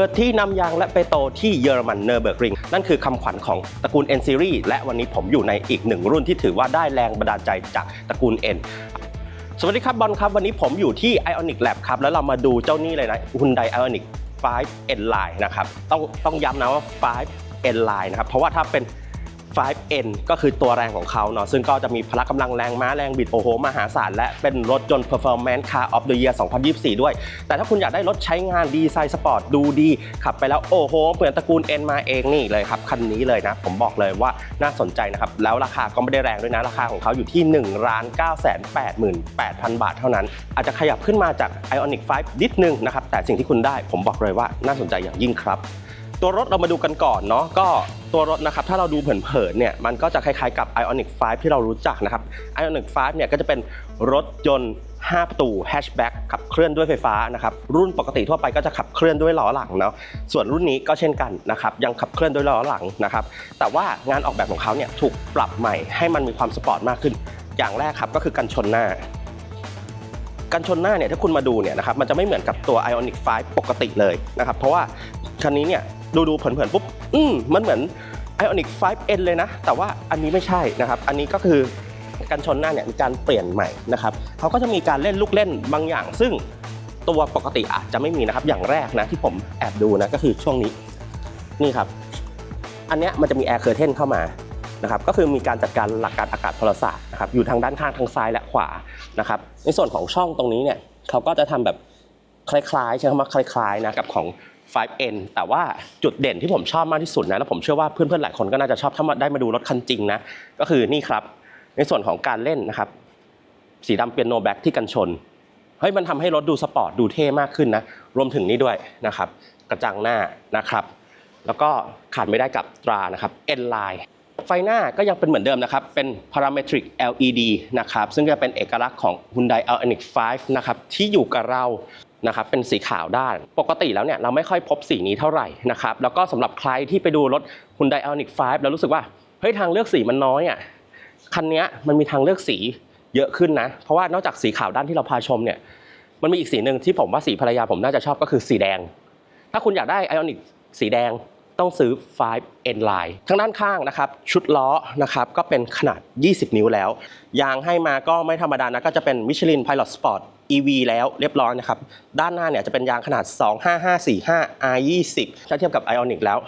เกิดที่นำยางและเปโตที่เยอรมันเนอร์เบิร์กริง นั่นคือคำขวัญของตระกูล N Series และวันนี้ผมอยู่ในอีกหนึ่งรุ่นที่ถือว่าได้แรงบันดาลใจจากตระกูล N สวัสดีครับบอลครับวันนี้ผมอยู่ที่ Ionic Lab ครับแล้วเรามาดูเจ้านี่เลยนะ Hyundai Ionic 5 N Line นะครับต้องต้องย้ำนะว่า 5 N Line นะครับเพราะว่าถ้าเป็น 5N ก็คือตัวแรงของเขาเนาะซึ่งก็จะมีพละกำลังแรงม้าแรงบิดโอ้โหมหาศาลและเป็นรถยนต์ Performance Car of the Year 2024 ด้วย แต่ถ้าคุณอยากได้รถใช้งานดีไซน์สปอร์ตดูดี ขับไปแล้วโอ้โห เหมือนตระกูล N มาเองนี่เลยครับ คันนี้เลยนะ ผมบอกเลยว่าน่าสนใจนะครับ แล้วราคาก็ไม่ได้แรงด้วยนะ ราคาของเขาอยู่ที่1 9 8 8 0 0 0บาทเท่านั้น อาจจะขยับขึ้นมาจาก Ionic 5 นิดนึงนะครับแต่สิ่งที่คุณได้ผมบอกเลยว่าน่าสนใจอย่างยิ่งครับ ตัวรถเรามาดูกันก่อนเนาะก็ตัวรถนะครับถ้าเราดูเผินๆเนี่ยมันก็จะคล้ายๆกับ Ionic 5 ที่เรารู้จักนะครับ Ionic 5 เนี่ยก็จะเป็นรถยนต์ 5 ประตูแฮชแบ็กขับเคลื่อนด้วยไฟฟ้านะครับรุ่นปกติทั่วไปก็จะขับเคลื่อนด้วยล้อหลังเนาะส่วนรุ่นนี้ก็เช่นกันนะครับยังขับเคลื่อนด้วยล้อหลังนะครับแต่ว่างานออกแบบของเขาเนี่ยถูกปรับใหม่ให้มันมีความสปอร์ตมากขึ้น อย่างแรกครับก็คือกันชนหน้ากันชนหน้าเนี่ยถ้าคุณมาดูเนี่ยนะครับมันจะไม่เหมือนกับตัว Ionic 5 ปกติเลยนะครับเพราะว่าคันนี้เนี่ย ดูดูเผินๆปุ๊บ อืมมันเหมือน Ionic 5N เลยนะ แต่ว่าอันนี้ไม่ใช่นะครับ อันนี้ก็คือกันชนหน้าเนี่ยมีการเปลี่ยนใหม่นะครับเขาก็จะมีการเล่นลูกเล่นบางอย่าง ซึ่งตัวปกติอาจจะไม่มีนะครับ อย่างแรกนะที่ผมแอบดูนะก็คือช่วงนี้นี่ครับ อันเนี้ยมันจะมีแอร์เคอร์เทนเข้ามานะครับก็คือมีการจัดการหลักการอากาศพลศาสตร์นะครับอยู่ทางด้านข้างทางซ้ายและขวานะครับในส่วนของช่องตรงนี้เนี่ยเขาก็จะทำแบบคล้ายๆใช้คำว่าคล้ายๆนะกับของ 5N แต่ว่าจุดเด่นที่ผมชอบมากที่สุดนะแล้วผมเชื่อว่าเพื่อนๆหลายคนก็น่าจะชอบถ้าได้มาดูรถคันจริงนะก็คือนี่ครับ ในส่วนของการเล่นนะครับ สีดำเปียโนแบ็กที่กันชนเฮ้ยมันทำให้รถดูสปอร์ตดูเท่มากขึ้นนะรวมถึงนี่ด้วยนะครับ กระจังหน้านะครับ แล้วก็ขาดไม่ได้กับตรานะครับ N line ไฟหน้าก็ยังเป็นเหมือนเดิมนะครับ เป็น parametric LED นะครับ ซึ่งจะเป็นเอกลักษณ์ของ Hyundai Ioniq 5 นะครับ ที่อยู่กับเรา นะครับเป็นสีขาวด้าน ปกติแล้วเนี่ยเราไม่ค่อยพบสีนี้เท่าไหร่นะครับแล้วก็สำหรับใครที่ไปดูรถ Hyundai Ioniq 5 แล้วรู้สึกว่าเฮ้ยทางเลือกสีมันน้อยอะคันนี้มันมีทางเลือกสีเยอะขึ้นนะ เพราะว่านอกจากสีขาวด้านที่เราพาชมเนี่ยมันมีอีกสีหนึ่งที่ผมว่าสีภรรยาผมน่าจะชอบก็คือสีแดง ถ้าคุณอยากได้ Ioniq สีแดง ต้องซื้อ 5 N line ทางด้านข้างนะครับ ชุดล้อนะครับก็เป็นขนาด 20 นิ้วแล้ว ยางให้มาก็ไม่ธรรมดานะ ก็จะเป็น Michelin Pilot Sport EV แล้วเรียบร้อยนะครับ ด้านหน้าเนี่ยจะเป็นยางขนาด 25545 R20 ถ้าเทียบกับ Ioniq แล้ว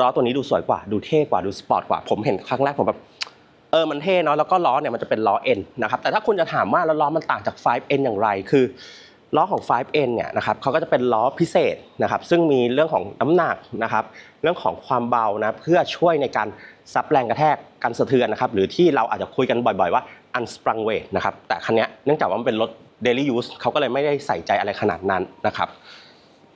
ล้อตัวนี้ดูสวยกว่าดูเท่กว่าดูสปอร์ตกว่า ผมเห็นครั้งแรกผมแบบเออมันเท่เนาะแล้วก็ล้อเนี่ยมันจะเป็นล้อ N นะครับแต่ถ้าคุณจะถามว่าแล้วล้อมันต่างจาก 5N อย่างไรคือ ล้อของ 5N เนี่ยนะครับเขาก็จะเป็นล้อพิเศษนะครับซึ่งมีเรื่องของน้ำหนักนะครับเรื่องของความเบานะเพื่อช่วยในการซับแรงกระแทกกันสะเทือนนะครับหรือที่เราอาจจะคุยกันบ่อยๆว่า unsprung weight นะครับแต่คันนี้เนื่องจากว่ามันเป็นรถ daily use เขาก็เลยไม่ได้ใส่ใจอะไรขนาดนั้นนะครับ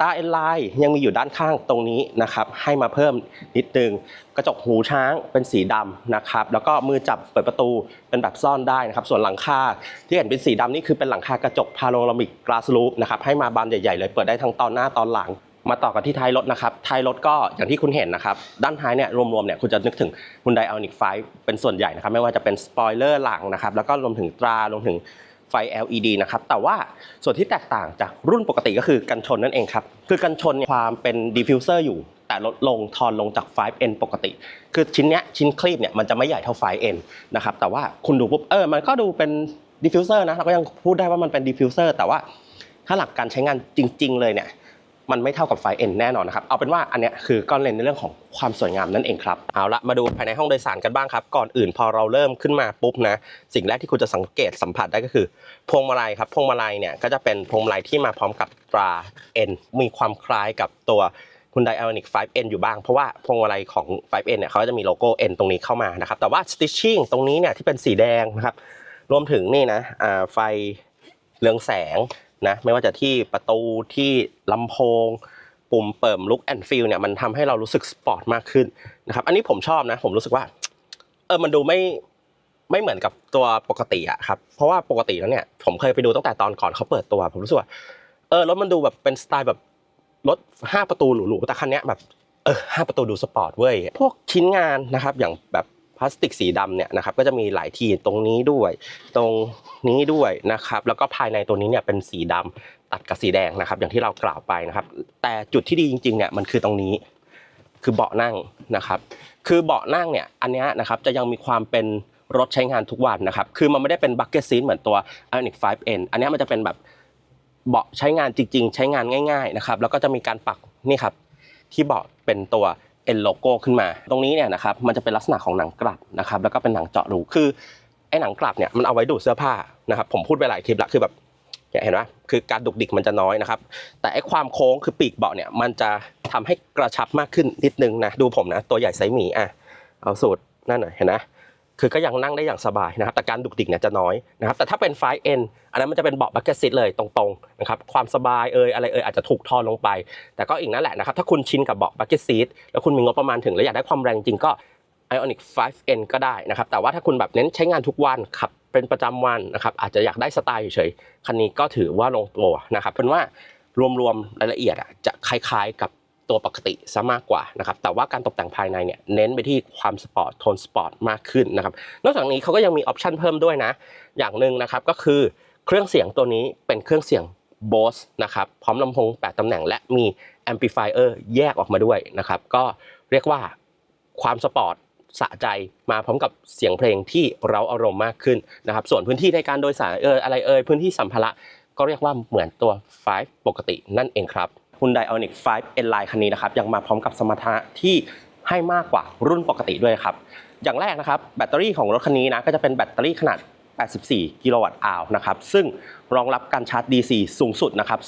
ตาเอ็นไลน์ยังมีอยู่ด้านข้างตรงนี้นะครับให้มาเพิ่มนิดนึงกระจกหูช้างเป็นสีดำนะครับแล้วก็มือจับเปิดประตูเป็นแบบซ่อนได้นะครับส่วนหลังคาที่เห็นเป็นสีดำนี่คือเป็นหลังคากระจกพาโนรามิกกลาสลูปนะครับให้มาบานใหญ่ๆเลยเปิดได้ทั้งตอนหน้าตอนหลังมาต่อกันที่ท้ายรถนะครับ ท้ายรถก็อย่างที่คุณเห็นนะครับ ด้านท้ายเนี่ยรวมๆเนี่ยคุณจะนึกถึง Hyundai Ioniq 5 เป็นส่วนใหญ่นะครับ ไม่ว่าจะเป็นสปอยเลอร์หลังนะครับ แล้วก็รวมถึงตรารวมถึง ไฟ LED นะครับ แต่ว่าส่วนที่แตกต่างจากรุ่นปกติก็คือกันชนนั่นเองครับ คือกันชนเนี่ยความเป็นดิฟฟิวเซอร์อยู่ แต่ลดลงทอนลงจาก 5N ปกติ คือชิ้นเนี้ยชิ้นคลีปเนี่ยมันจะไม่ใหญ่เท่า 5N นะครับ แต่ว่าคุณดูปุ๊บเออมันก็ดูเป็นดิฟฟิวเซอร์นะเราก็ยังพูดได้ว่ามันเป็นดิฟฟิวเซอร์แต่ว่าถ้าหลักการใช้งานจริง ๆ เลยเนี่ย มันไม่เท่ากับไฟ N แน่นอนนะครับ เอาเป็นว่าอันเนี้ยคือก้อนเลนในเรื่องของความสวยงามนั่นเองครับ เอาละมาดูภายในห้องโดยสารกันบ้างครับ ก่อนอื่นพอเราเริ่มขึ้นมาปุ๊บนะ สิ่งแรกที่คุณจะสังเกตสัมผัสได้ก็คือพวงมาลัยครับ พวงมาลัยเนี่ยก็จะเป็นพวงมาลัยที่มาพร้อมกับตรา N มีความคล้ายกับตัว Hyundai Ioniq 5N อยู่บ้าง เพราะว่าพวงมาลัยของ 5N เนี่ยเขาจะมีโลโก้ N ตรงนี้เข้ามานะครับ แต่ว่า stitching ตรงนี้เนี่ยที่เป็นสีแดงนะครับ รวมถึงนี่นะไฟเรืองแสง นะไม่ว่าจะที่ประตูที่ลำโพง ปุ่มเปิมลุกแอนฟิลเนี่ยมันทำให้เรารู้สึกสปอร์ตมากขึ้นนะครับอันนี้ผมชอบนะผมรู้สึกว่าเออมันดูไม่ไม่เหมือนกับตัวปกติอะครับเพราะว่าปกติแล้วเนี่ยผมเคยไปดูตั้งแต่ตอนก่อนเขาเปิดตัว ผมรู้สึกว่าเออรถมันดูแบบเป็นสไตล์แบบรถห้าประตูหรูๆแต่คันเนี้ยแบบเออห้าประตูดูสปอร์ตเว้ยพวกชิ้นงานนะครับอย่างแบบ พลาสติกสีดำเนี่ยนะครับก็จะมีหลายที่ตรงนี้ด้วย ตรงนี้ด้วยนะครับ แล้วก็ภายในตัวนี้เนี่ยเป็นสีดำตัดกับสีแดงนะครับ อย่างที่เรากล่าวไปนะครับ แต่จุดที่ดีจริงๆเนี่ยมันคือตรงนี้ คือเบาะนั่งนะครับ คือเบาะนั่งเนี่ยอันนี้นะครับจะยังมีความเป็นรถใช้งานทุกวันนะครับ คือมันไม่ได้เป็นบั c เก็ตซีทเหมือนตัว Ioniq 5N อันนี้มันจะเป็นแบบเบาะใช้งานจริง ๆ ใช้งานง่าย ๆนะครับ แล้วก็จะมีการปักนี่ครับที่เบาะเป็นตัว เอ็นโลโก้ขึ้นมา ตรงนี้เนี่ยนะครับมันจะเป็นลักษณะของหนังกลับนะครับแล้วก็เป็นหนังเจาะรูคือไอ้หนังกลับเนี่ยมันเอาไว้ดูดเสื้อผ้านะครับผมพูดไปหลายคลิปละคือแบบเห็นไหมคือการดุกดิกมันจะน้อยนะครับ แต่ไอ้ความโค้งคือปีกเบาะเนี่ยมันจะทำให้กระชับมากขึ้นนิดนึงนะดูผมนะตัวใหญ่ไซส์หมีอะเอาสูตรนั่นหน่อยเห็นนะ คือก็ยังนั่งได้อย่างสบายนะครับแต่การดุกดิกเนี่ยจะน้อยนะครับแต่ถ้าเป็น 5N อันนั้นมันจะเป็นเบาะบักเก็ตซิทเลยตรงๆนะครับความสบายเอ่ยอะไรเอ่ยอาจจะถูกทอนลงไป แต่ก็อีกนั่นแหละนะครับถ้าคุณชินกับเบาะบักเก็ตซีทแล้วคุณมีงบประมาณถึงแล้วอยากได้ความแรงจริงก็ Ioniq 5N ก็ได้นะครับแต่ว่าถ้าคุณแบบเน้นใช้งานทุกวันขับเป็นประจำวันนะครับอาจจะอยากได้สไตล์เฉยๆคันนี้ก็ถือว่าลงตัวนะครับเป็นว่ารวมๆรายละเอียดอะจะคล้ายๆกับ ตัวปกติซะมากกว่านะครับแต่ว่าการตกแต่งภายในเนี่ยเน้นไปที่ความสปอร์ตโทนสปอร์ตมากขึ้นนะครับนอกจากนี้เขาก็ยังมีออปชันเพิ่มด้วยนะ อย่างหนึ่งนะครับก็คือเครื่องเสียงตัวนี้เป็นเครื่องเสียง Bose นะครับพร้อมลำโพง8ตำแหน่งและมี Amplifier แยกออกมาด้วยนะครับก็เรียกว่าความสปอร์ตสะใจมาพร้อมกับเสียงเพลงที่เราอารมณ์มากขึ้นนะครับส่วนพื้นที่ในการโดยสารเอออะไรเอ่ยพื้นที่สัมภาระก็เรียกว่าเหมือนตัว 5 ปกตินั่นเองครับ Hyundai Ioniq 5 N Line คันนี้นะครับยังมาพร้อมกับสมรรถนะที่ให้มากกว่ารุ่นปกติด้วยครับ อย่างแรกนะครับแบตเตอรี่ของรถคันนี้นะก็จะเป็นแบตเตอรี่ขนาด 84 กิโลวัตต์อาวนะครับ ซึ่งรองรับการชาร์จ DC สูงสุดนะครับ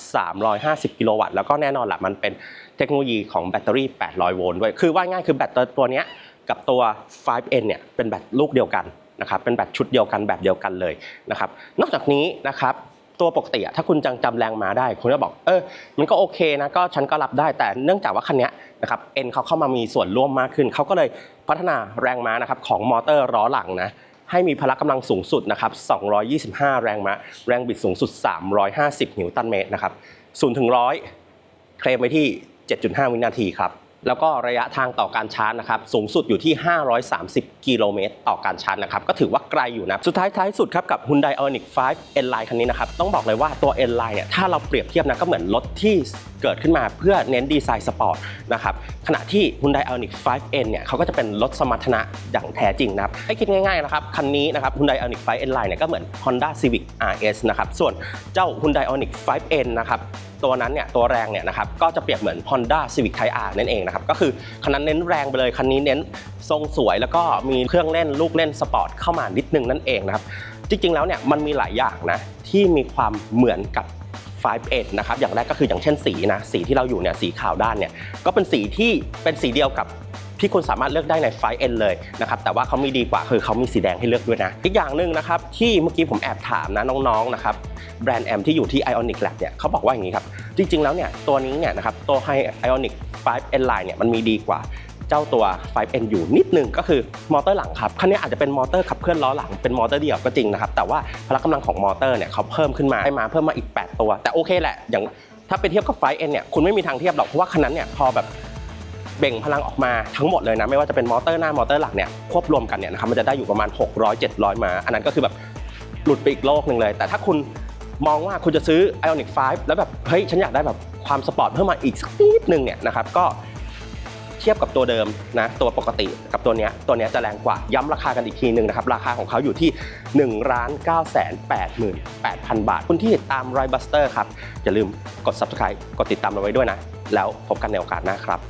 350 กิโลวัตต์ แล้วก็แน่นอนแหละมันเป็นเทคโนโลยีของแบตเตอรี่ 800 โวลต์ด้วย คือว่าง่ายคือแบตเตอรี่ตัวเนี้ยกับตัว 5N เนี่ย เป็นแบตลูกเดียวกันนะครับ เป็นแบตชุดเดียวกันแบบเดียวกันเลยนะครับ นอกจากนี้นะครับ ตัวปกติอะถ้าคุณจังจำแรงม้าได้ คุณก็บอกเออมันก็โอเคนะก็ฉันก็รับได้แต่เนื่องจากว่าคันนี้นะครับเอ็นเขาเข้ามามีส่วนร่วมมากขึ้นเขาก็เลยพัฒนาแรงม้านะครับของมอเตอร์ล้อหลังนะให้มีพละกำลังสูงสุดนะครับ 225 แรงม้า แรงบิดสูงสุด 350 นิวตันเมตรนะครับ0ถึง100 เคลมไว้ที่ 7.5 วินาทีครับ แล้วก็ระยะทางต่อการชาร์จนะครับสูงสุดอยู่ที่ 530 กิโลเมตรต่อการชาร์จนะครับก็ถือว่าไกลอยู่นะสุดท้ายท้ายสุดครับกับ Hyundai Ioniq 5 N Line คันนี้นะครับต้องบอกเลยว่าตัว N Line เนี่ยถ้าเราเปรียบเทียบนะก็เหมือนรถที่เกิดขึ้นมาเพื่อเน้นดีไซน์สปอร์ตนะครับขณะที่ Hyundai Ioniq 5N เนี่ยเขาก็จะเป็นรถสมรรถนะอย่างแท้จริงนะครับให้คิดง่ายๆนะครับคันนี้นะครับ Hyundai Ioniq 5 N Line เนี่ยก็เหมือน Honda Civic RS นะครับส่วนเจ้า Hyundai Ioniq 5N นะครับตัวนั้นเนี่ยตัวแรงเนี่ยนะครับก็จะเปรียบเหมือน Honda Civic Type R นั่นเองนะครับก็คือคันนั้นเน้นแรงไปเลยคันนี้เน้นทรงสวยแล้วก็มีเครื่องเล่นลูกเล่นสปอร์ตเข้ามานิดนึงนั่นเองนะครับจริงๆแล้วเนี่ยมันมีหลายอย่างนะที่มีความเหมือนกับ 5นะครับอย่างแรกก็คืออย่างเช่นสีนะสีที่เราอยู่เนี่ยสีขาวด้านเนี่ยก็เป็นสีที่เป็นสีเดียวกับที่คุณสามารถเลือกได้ใน 5N เลยนะครับแต่ว่าเขามีดีกว่าคือเขามีสีแดงให้เลือกด้วยนะ อีกอย่างหนึ่งนะครับที่เมื่อกี้ผมแอบถามนะน้องๆนะครับแบรนด์แอมที่อยู่ที่ Ionic Lab เนี่ยเขาบอกว่าอย่างนี้ครับ จริงๆแล้วเนี่ยตัวนี้เนี่ยนะครับตัวไฮ Ionic 5 N Line เนี่ยมันมีดีกว่า เจ้าตัว 5N อยู่นิดนึงก็คือมอเตอร์หลังครับคันนี้อาจจะเป็นมอเตอร์ขับเคลื่อนล้อหลังเป็นมอเตอร์เดียวก็จริงนะครับแต่ว่าพละกำลังของมอเตอร์เนี่ยเขาเพิ่มขึ้นมาให้มาเพิ่มมาอีก 8 ตัว แต่โอเคแหละอย่างถ้าไปเทียบกับ 5N เนี่ยคุณไม่มีทางเทียบหรอกเพราะว่าคันนั้นเนี่ยพอแบบเบ่งพลังออกมาทั้งหมดเลยนะไม่ว่าจะเป็นมอเตอร์หน้ามอเตอร์หลังเนี่ยควบรวมกันเนี่ยนะครับมันจะได้อยู่ประมาณ 600 700 มา อันนั้นก็คือแบบหลุดไปอีกโลกหนึ่งเลย แต่ถ้าคุณมองว่าคุณจะซื้อ Ioniq 5แล้วแบบเฮ้ยฉันอยากได้แบบความสปอร์ตเพิ่มมาอีกสักนิดนึงเนี่ยนะครับก็ ทียบกับตัวเดิมนะตัวปกติกับตัวเนี้ยตัวเนี้ยจะแรงกว่าย้ำราคากันอีกทีหนึ่งนะครับราคาของเขาอยู่ที่1ล้าน9 8 8 0 0 0บาท คุณที่ติดตามไรบัสเตอร์ครับอย่าลืมกด subscribe กดติดตามเราไว้ด้วยนะ แล้วพบกันในโอกาสหน้าครับ